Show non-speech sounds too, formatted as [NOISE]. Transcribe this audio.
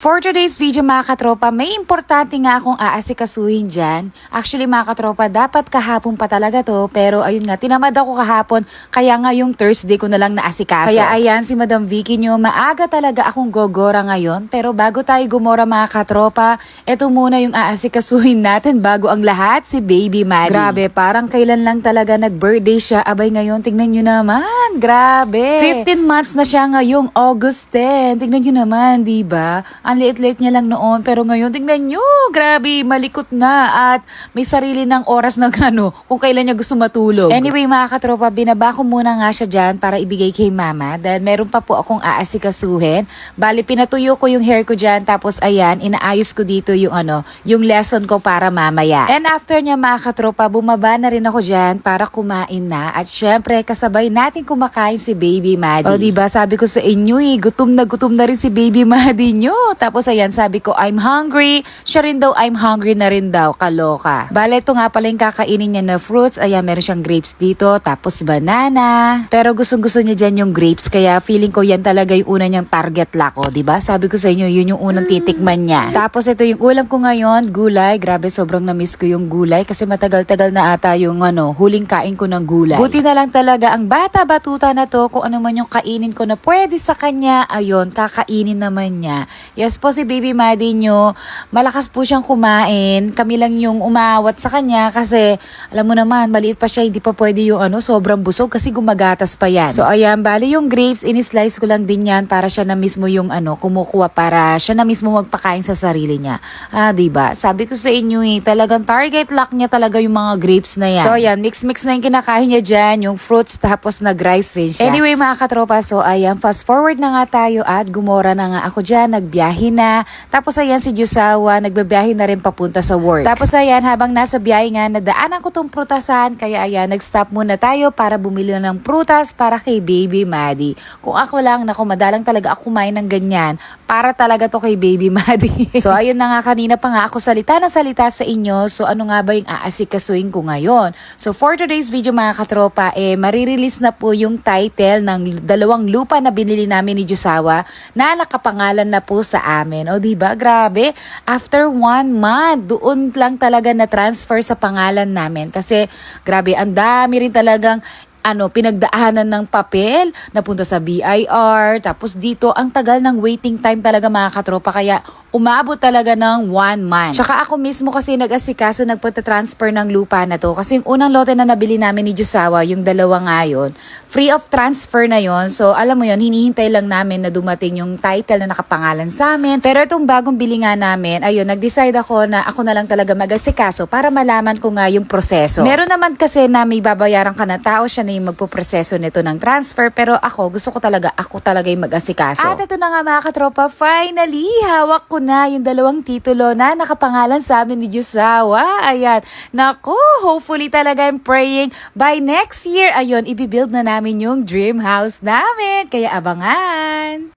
For today's video mga katropa, may importante nga akong aasikasuhin dyan. Actually mga katropa, dapat kahapon pa talaga to. Pero ayun nga, tinamad ako kahapon. Kaya nga yung Thursday ko na lang naasikaso. Kaya ayan si Madam Vicky nyo, maaga talaga akong gogora ngayon. Pero bago tayo gumora mga katropa, eto muna yung aasikasuhin natin bago ang lahat, si Baby Maddie. Grabe, parang kailan lang talaga nag-birthday siya. Abay ngayon, tingnan nyo naman. Grabe. 15 months na siya ngayong August 10. Tingnan nyo naman, di ba? Ang liit-liit niya lang noon. Pero ngayon, tingnan nyo. Grabe, malikot na. At may sarili ng oras ng [LAUGHS] ano, kung kailan niya gusto matulog. Anyway, mga katropa, binaba ko muna nga siya dyan para ibigay kay mama. Dahil meron pa po akong aasikasuhin. Bali, pinatuyo ko yung hair ko dyan. Tapos, ayan, inaayos ko dito yung ano, yung lesson ko para mamaya. And after niya, mga katropa, bumaba na rin ako dyan para kumain na. At syempre, kasabay natin kumakain si Baby Maddie. O, diba, sabi ko sa inyo eh, gutom na gutom na rin si Baby Maddie nyo. Tapos ayan, sabi ko, I'm hungry. Siya rin daw, I'm hungry na rin daw. Kaloka. Bale, ito nga pala yung kakainin niya na fruits. Ayan, meron siyang grapes dito. Tapos banana. Pero gustong gusto niya dyan yung grapes. Kaya feeling ko yan talaga yung una niyang target lako. ba diba? Sabi ko sa inyo, yun yung unang titikman niya. Tapos ito yung ulam ko ngayon, gulay. Grabe, sobrang na-miss ko yung gulay. Kasi matagal-tagal na ata yung ano, huling kain ko ng gulay. Buti na lang talaga ang bata-batuta na to, kung ano man yung kainin ko na pwede sa kanya, ayun, kakainin naman niya. Yes po si Baby Maddie nyo, malakas po siyang kumain. Kami lang yung umawat sa kanya kasi alam mo naman, maliit pa siya, hindi pa pwede yung ano, sobrang busog kasi gumagatas pa yan. So ayan, bali yung grapes, in-slice ko lang din yan para siya na mismo yung ano, kumukuha para siya na mismo magpakain sa sarili niya. Ah, ba? Sabi ko sa inyo eh, talagang target lock niya talaga yung mga grapes na yan. So ayan, mix-mix na yung kinakain niya dyan, yung fruits tapos nag-rice rin siya. Anyway mga katropa, so ayan, fast forward na nga tayo at gumora na nga ako dyan, nagbiyahe na. Tapos ayan si Jusawa, nagbabiyahe na rin papunta sa work. Tapos ayan, habang nasa biyahe nga, nadaanan ko tong prutasan, kaya ayan, nag-stop muna tayo para bumili na ng prutas para kay Baby Maddie. Kung ako lang, nako, madalang talaga ako kumain ng ganyan, para talaga to kay Baby [LAUGHS] Maddie. so ayun na nga, kanina pa nga ako salita na salita sa inyo, so ano nga ba yung aasikasuhin ko ngayon? So for today's video mga katropa, eh, marirelease na po yung title ng dalawang lupa na binili namin ni Jusawa na nakapangalan na po sa amin. O di ba Grabe. After one month, doon lang talaga na transfer sa pangalan namin. Kasi grabe, ang dami rin talagang ano, pinagdaanan ng papel, napunta sa BIR, tapos dito, ang tagal ng waiting time talaga mga katropa, kaya umabot talaga ng one month. Tsaka ako mismo kasi nag-asikaso, nagpata-transfer ng lupa na to, kasi yung unang lote na nabili namin ni Jusawa, yung dalawa ngayon, free of transfer na yon so alam mo yon hinihintay lang namin na dumating yung title na nakapangalan sa amin, pero itong bagong bili nga namin, ayun, nag-decide ako na ako na lang talaga mag-asikaso para malaman ko nga yung proseso. Meron naman kasi na may babayaran ka na tao, siya na yung magpuproseso nito ng transfer. Pero ako, gusto ko talaga, ako talaga yung mag-asikaso. At ito na nga mga katropa, finally, hawak na yung dalawang titulo na nakapangalan sa amin ni Jusawa. Ayan. Nako, hopefully talaga I'm praying by next year, ayun, ibibuild na namin yung dream house namin. Kaya abangan!